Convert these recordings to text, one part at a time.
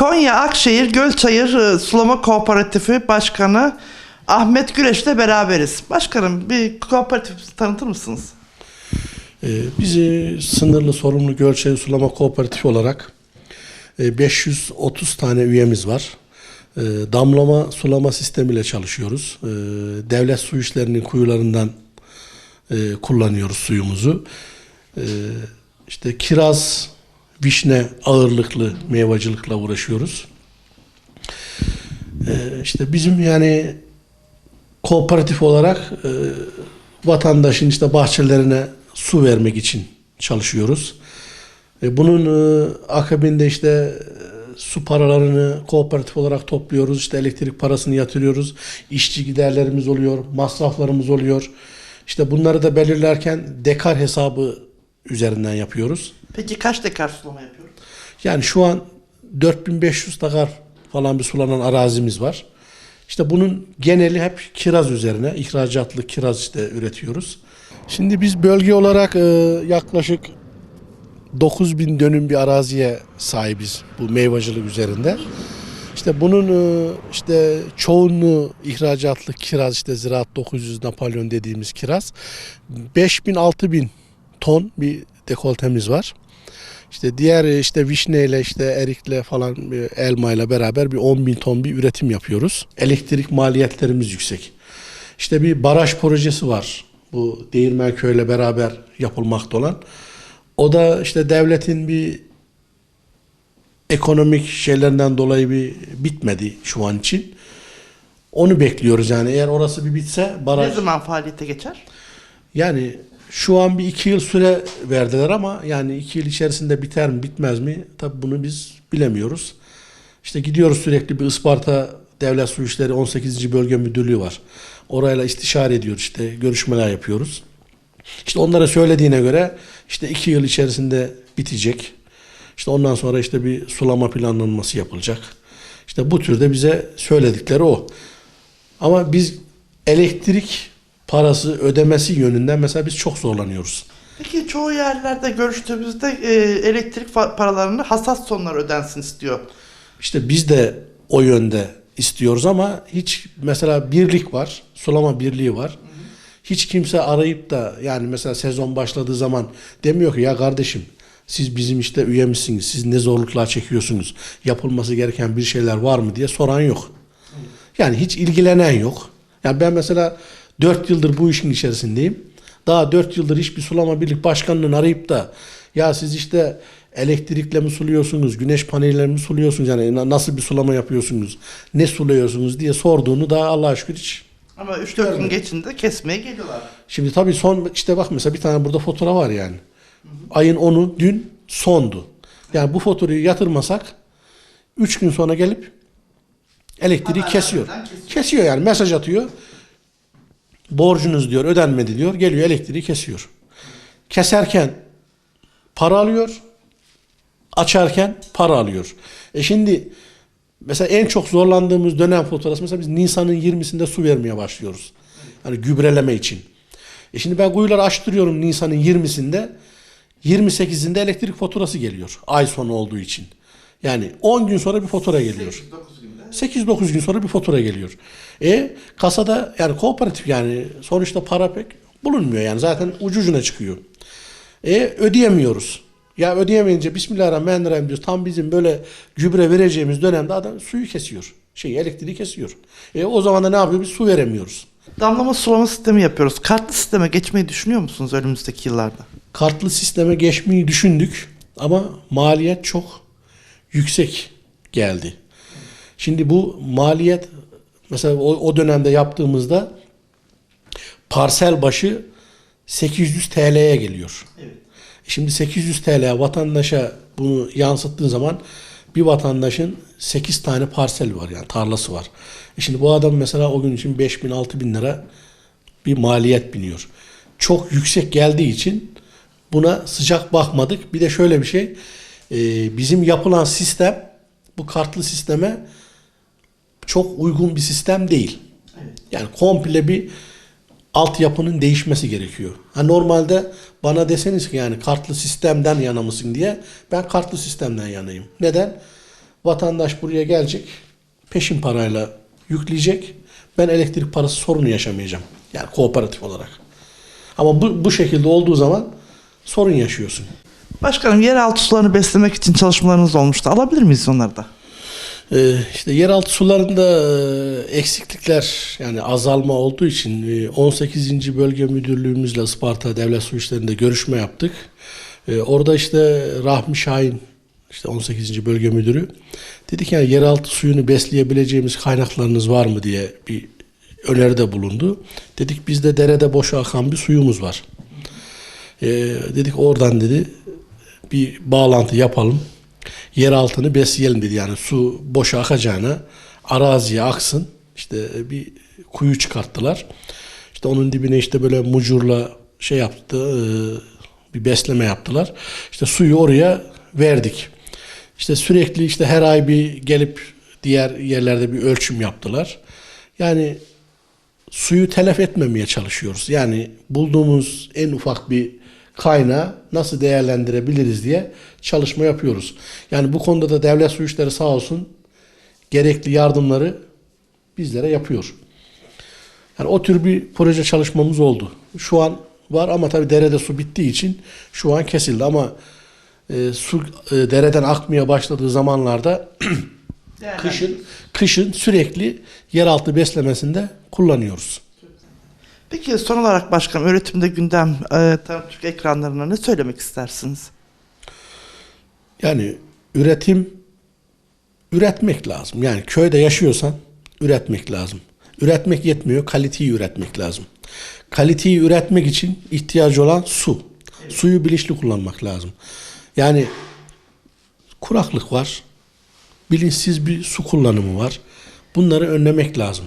Konya Akşehir Gölçayır e, Sulama Kooperatifi Başkanı Ahmet Güreş'le beraberiz. Başkanım bir kooperatif tanıtır mısınız? Ee, Bizi sınırlı sorumlu Gölçay Sulama Kooperatifi olarak e, 530 tane üyemiz var. E, Damlama sulama sistemiyle çalışıyoruz. E, Devlet su işlerinin kuyularından e, kullanıyoruz suyumuzu. E, İşte kiraz, vişne ağırlıklı meyvacılıkla uğraşıyoruz. E, İşte bizim yani kooperatif olarak e, vatandaşın işte bahçelerine su vermek için çalışıyoruz. E, bunun e, akabinde işte e, su paralarını kooperatif olarak topluyoruz. İşte elektrik parasını yatırıyoruz. İşçi giderlerimiz oluyor, masraflarımız oluyor. İşte bunları da belirlerken dekar hesabı üzerinden yapıyoruz. Peki kaç dekar sulama yapıyoruz? Yani şu an 4500 dakar falan bir sulanan arazimiz var. İşte bunun geneli hep kiraz üzerine, ihracatlı kiraz işte üretiyoruz. Şimdi biz bölge olarak e, yaklaşık 9000 dönüm bir araziye sahibiz bu meyvacılık üzerinde. İşte bunun e, işte çoğunluğu ihracatlı kiraz işte Ziraat 900 Napolyon dediğimiz kiraz. 5000-6000 ton bir dekoltemiz var. İşte diğer e, işte vişneyle işte erikle falan bir elmayla beraber bir 10 bin ton bir üretim yapıyoruz. Elektrik maliyetlerimiz yüksek. İşte bir baraj projesi var. Bu Değirmenköy'le beraber yapılmakta olan. O da işte devletin bir ekonomik şeylerinden dolayı bir bitmedi şu an için. Onu bekliyoruz yani. Eğer orası bir bitse baraj... Ne zaman faaliyete geçer? Yani şu an bir iki yıl süre verdiler ama yani iki yıl içerisinde biter mi bitmez mi tabi bunu biz bilemiyoruz. İşte gidiyoruz sürekli bir Isparta Devlet Su İşleri 18. Bölge Müdürlüğü var. Orayla istişare ediyoruz işte görüşmeler yapıyoruz. İşte onlara söylediğine göre işte iki yıl içerisinde bitecek. İşte ondan sonra işte bir sulama planlanması yapılacak. İşte bu türde bize söyledikleri o. Ama biz elektrik parası ödemesi yönünden mesela biz çok zorlanıyoruz. Peki çoğu yerlerde görüştüğümüzde e, elektrik paralarını hassas sonlar ödensin istiyor. İşte biz de o yönde istiyoruz ama hiç mesela birlik var, sulama birliği var. Hiç kimse arayıp da yani mesela sezon başladığı zaman demiyor ki ya kardeşim siz bizim işte üyemizsiniz, siz ne zorluklar çekiyorsunuz, yapılması gereken bir şeyler var mı diye soran yok. Yani hiç ilgilenen yok. Yani ben mesela 4 yıldır bu işin içerisindeyim. Daha 4 yıldır hiçbir sulama birlik başkanının arayıp da ya siz işte elektrikle mi suluyorsunuz, güneş paneliyle mi suluyorsunuz yani na- nasıl bir sulama yapıyorsunuz, ne suluyorsunuz diye sorduğunu daha Allah'a şükür hiç. Ama 3-4 gün geçince kesmeye geliyorlar. Şimdi tabii son işte bak mesela bir tane burada fatura var yani. Ayın 10'u dün sondu. Yani bu faturayı yatırmasak 3 gün sonra gelip elektriği kesiyor. vermeden kesiyor. Kesiyor yani mesaj atıyor. Borcunuz diyor ödenmedi diyor. Geliyor elektriği kesiyor. Keserken para alıyor. Açarken para alıyor. E şimdi mesela en çok zorlandığımız dönem faturası mesela biz Nisan'ın 20'sinde su vermeye başlıyoruz. Hani gübreleme için. E şimdi ben kuyuları açtırıyorum Nisan'ın 20'sinde. 28'inde elektrik faturası geliyor. Ay sonu olduğu için. Yani 10 gün sonra bir fatura geliyor. 9 günde. 8-9 gün sonra bir fatura geliyor. E kasada yani kooperatif yani sonuçta para pek bulunmuyor yani zaten ucucuna çıkıyor. E ödeyemiyoruz. Ya ödeyemeyince Bismillahirrahmanirrahim diyoruz. Tam bizim böyle gübre vereceğimiz dönemde adam suyu kesiyor. Şey elektriği kesiyor. E o zaman da ne yapıyor? Biz su veremiyoruz. Damlama sulama sistemi yapıyoruz. Kartlı sisteme geçmeyi düşünüyor musunuz önümüzdeki yıllarda? Kartlı sisteme geçmeyi düşündük ama maliyet çok yüksek geldi. Şimdi bu maliyet mesela o, o dönemde yaptığımızda parsel başı 800 TL'ye geliyor. Evet. Şimdi 800 TL vatandaşa bunu yansıttığın zaman bir vatandaşın 8 tane parsel var yani tarlası var. E şimdi bu adam mesela o gün için 5 bin 6 bin lira bir maliyet biniyor. Çok yüksek geldiği için buna sıcak bakmadık. Bir de şöyle bir şey e, bizim yapılan sistem bu kartlı sisteme çok uygun bir sistem değil. Evet. Yani komple bir altyapının değişmesi gerekiyor. Ha normalde bana deseniz ki yani kartlı sistemden yana mısın diye ben kartlı sistemden yanayım. Neden? Vatandaş buraya gelecek, peşin parayla yükleyecek. Ben elektrik parası sorunu yaşamayacağım. Yani kooperatif olarak. Ama bu, bu şekilde olduğu zaman sorun yaşıyorsun. Başkanım yeraltı sularını beslemek için çalışmalarınız olmuştu. Alabilir miyiz onları da? Ee, işte yeraltı sularında e, eksiklikler yani azalma olduğu için e, 18. Bölge Müdürlüğümüzle Isparta Devlet Su İşleri'nde görüşme yaptık. E, Orada işte Rahmi Şahin işte 18. Bölge Müdürü dedi ki yani yeraltı suyunu besleyebileceğimiz kaynaklarınız var mı diye bir öneride bulundu. Dedik bizde derede boşa akan bir suyumuz var. E, dedik oradan dedi bir bağlantı yapalım. Yer altını besleyelim dedi. Yani su boşa akacağına araziye aksın. İşte bir kuyu çıkarttılar. İşte onun dibine işte böyle mucurla şey yaptı. e, Bir besleme yaptılar. İşte suyu oraya verdik. İşte sürekli işte her ay bir gelip diğer yerlerde bir ölçüm yaptılar. Yani suyu telef etmemeye çalışıyoruz. Yani bulduğumuz en ufak bir kaynağı nasıl değerlendirebiliriz diye çalışma yapıyoruz. Yani bu konuda da devlet su işleri sağ olsun gerekli yardımları bizlere yapıyor. Yani o tür bir proje çalışmamız oldu. Şu an var ama tabii derede su bittiği için şu an kesildi ama e, su e, dereden akmaya başladığı zamanlarda kışın kışın sürekli yeraltı beslemesinde kullanıyoruz. Peki son olarak başkanım üretimde gündem e, Türk ekranlarına ne söylemek istersiniz? Yani üretim üretmek lazım. Yani köyde yaşıyorsan üretmek lazım. Üretmek yetmiyor, kaliteyi üretmek lazım. Kaliteyi üretmek için ihtiyacı olan su. Suyu bilinçli kullanmak lazım. Yani kuraklık var. Bilinçsiz bir su kullanımı var. Bunları önlemek lazım.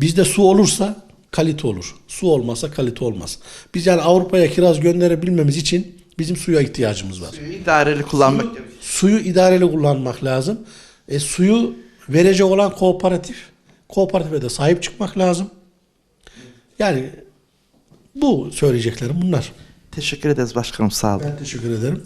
Bizde su olursa kalite olur. Su olmazsa kalite olmaz. Biz yani Avrupa'ya kiraz gönderebilmemiz için bizim suya ihtiyacımız var. İdareli kullanmak Suyu, suyu idareli kullanmak lazım. E, suyu verecek olan kooperatif, kooperatife de sahip çıkmak lazım. Yani bu söyleyeceklerim bunlar. Teşekkür ederiz başkanım sağ olun. Ben teşekkür ederim.